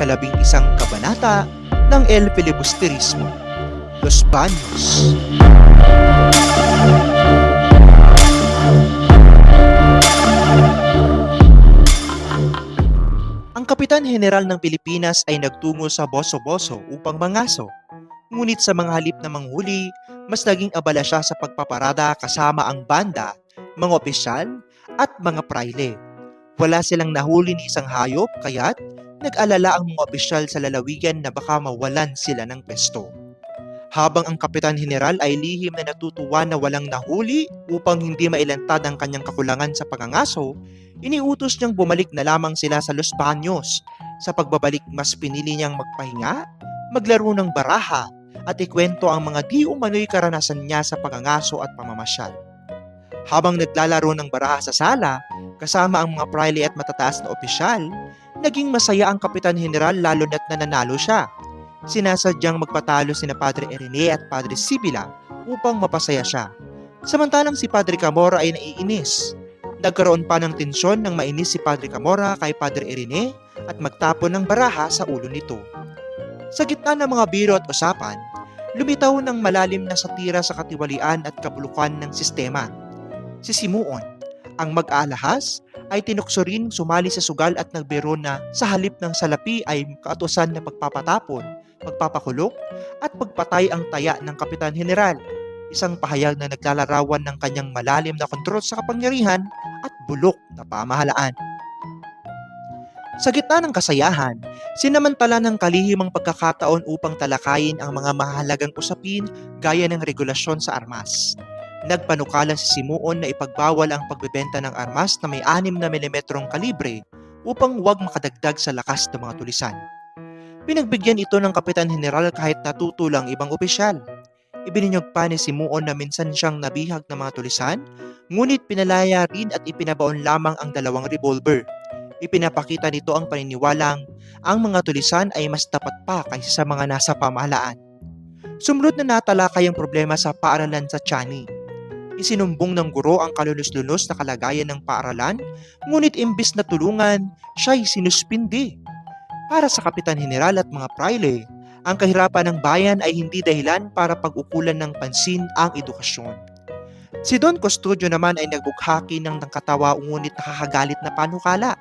ikalabing isang kabanata ng El Filibusterismo, Los Baños. Ang Kapitan General ng Pilipinas ay nagtungo sa Boso-Boso upang mangaso. Ngunit sa mga halip na manghuli, mas naging abala siya sa pagpaparada kasama ang banda, mga opisyal at mga praile. Wala silang nahuli ni isang hayop kaya't nag-alala ang mga opisyal sa lalawigan na baka mawalan sila ng pesto. Habang ang Kapitan General ay lihim na natutuwa na walang nahuli upang hindi mailantad ang kanyang kakulangan sa pangangaso, iniutos niyang bumalik na lamang sila sa Los Baños. Sa pagbabalik mas pinili niyang magpahinga, maglaro ng baraha at ikwento ang mga di umano'y karanasan niya sa pangangaso at pamamasyal. Habang naglalaro ng baraha sa sala, kasama ang mga praile at matataas na opisyal, naging masaya ang Kapitan General lalo na't nananalo siya. Sinasadyang magpatalo sina Padre Erene at Padre Sibila upang mapasaya siya. Samantalang si Padre Camora ay naiinis. Nagkaroon pa ng tensyon nang mainis si Padre Camora kay Padre Erene at magtapon ng baraha sa ulo nito. Sa gitna ng mga biro at usapan, lumitaw ng malalim na satira sa katiwalian at kabulukan ng sistema. Si Simuon, ang mag-alahas, ay tinukso rin sumali sa sugal at nagbiro na sa halip ng salapi ay kaatusan na pagpapatapon, pagpapakulong at pagpatay ang taya ng Kapitan General. Isang pahayag na naglalarawan ng kanyang malalim na kontrol sa kapangyarihan at bulok na pamahalaan. Sa gitna ng kasayahan, sinamantala ng kalihimang pagkakataon upang talakayin ang mga mahalagang usapin gaya ng regulasyon sa armas. Nagpanukala si Simuon na ipagbawal ang pagbebenta ng armas na may 6 na milimetrong kalibre upang huwag makadagdag sa lakas ng mga tulisan. Pinagbigyan ito ng Kapitan General kahit natutulang ibang opisyal. Ibininyog pa ni Simuon na minsan siyang nabihag ng mga tulisan, ngunit pinalaya rin at ipinabaon lamang ang dalawang revolver. Ipinapakita nito ang paniniwalang ang mga tulisan ay mas tapat pa kaysa sa mga nasa pamahalaan. Sumunod na natalakay ang problema sa paaralan sa Chani. Isinumbong ng guro ang kalulos-lulos na kalagayan ng paaralan, ngunit imbis na tulungan, siya'y sinuspindi. Para sa Kapitan General at mga praile, ang kahirapan ng bayan ay hindi dahilan para pag-ukulan ng pansin ang edukasyon. Si Don Custodio naman ay nagbukhaki ng nangkatawa ngunit nakakagalit na panukala.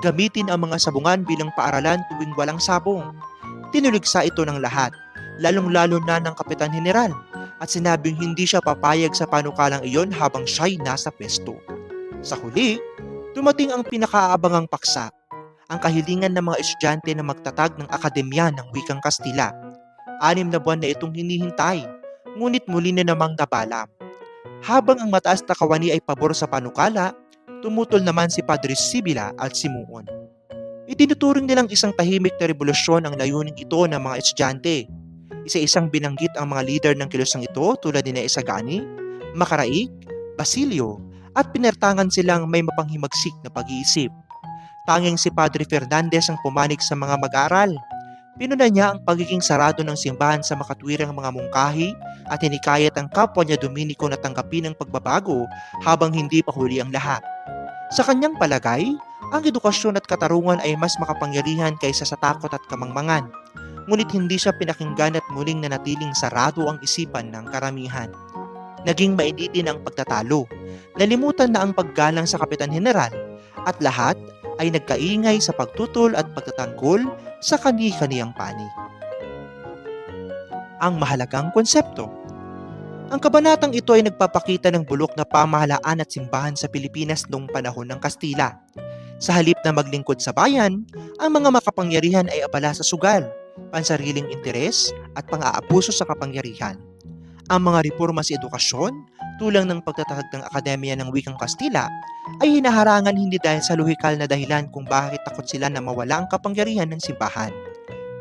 Gamitin ang mga sabungan bilang paaralan tuwing walang sabong. Tinuligsa ito ng lahat, lalong-lalo na ng Kapitan General at sinabing hindi siya papayag sa panukalang iyon habang siya'y nasa pesto. Sa huli, dumating ang pinakaabangang paksa, ang kahilingan ng mga estudyante na magtatag ng akademya ng wikang Kastila. Anim na buwan na itong hinihintay, ngunit muli na namang nabalam. Habang ang mataas na kawani ay pabor sa panukala, tumutol naman si Padre Sibila at Simuon. Itinuturing nilang isang tahimik na revolusyon ang layunin ito ng mga estudyante. Isa-isang binanggit ang mga leader ng kilusang ito tulad ni Isagani, Makaraig, Basilio, at pinertangan silang may mapanghimagsik na pag-iisip. Tanging si Padre Fernandez ang pumanig sa mga mag-aral. Pinuna niya ang pagiging sarado ng simbahan sa makatwirang mga mungkahi at hinikayat ang kapwa niya Dominico na tanggapin ang pagbabago habang hindi pa huli ang lahat. Sa kanyang palagay, ang edukasyon at katarungan ay mas makapangyarihan kaysa sa takot at kamangmangan. Ngunit hindi siya pinakinggan at muling nanatiling sarado ang isipan ng karamihan. Naging mainitin ang pagtatalo. Nalimutan na ang paggalang sa Kapitan General at lahat ay nagkaingay sa pagtutol at pagtatanggol sa kani-kaniyang panig. Ang mahalagang konsepto ang kabanatang ito ay nagpapakita ng bulok na pamahalaan at simbahan sa Pilipinas noong panahon ng Kastila. Sa halip na maglingkod sa bayan, ang mga makapangyarihan ay abala sa sugal, pansariling interes at pang-aabuso sa kapangyarihan. Ang mga reforma sa edukasyon, tulang ng pagtatahag ng Akademya ng Wikang Kastila, ay hinaharangan hindi dahil sa luhikal na dahilan kung bakit takot sila na mawala ang kapangyarihan ng simbahan.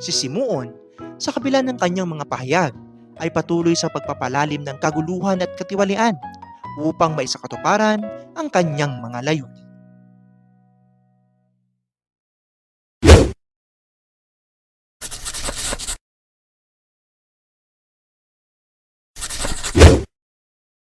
Si Simuon, sa kabila ng kanyang mga pahayag, ay patuloy sa pagpapalalim ng kaguluhan at katiwalian upang maisakatuparan ang kanyang mga layunin.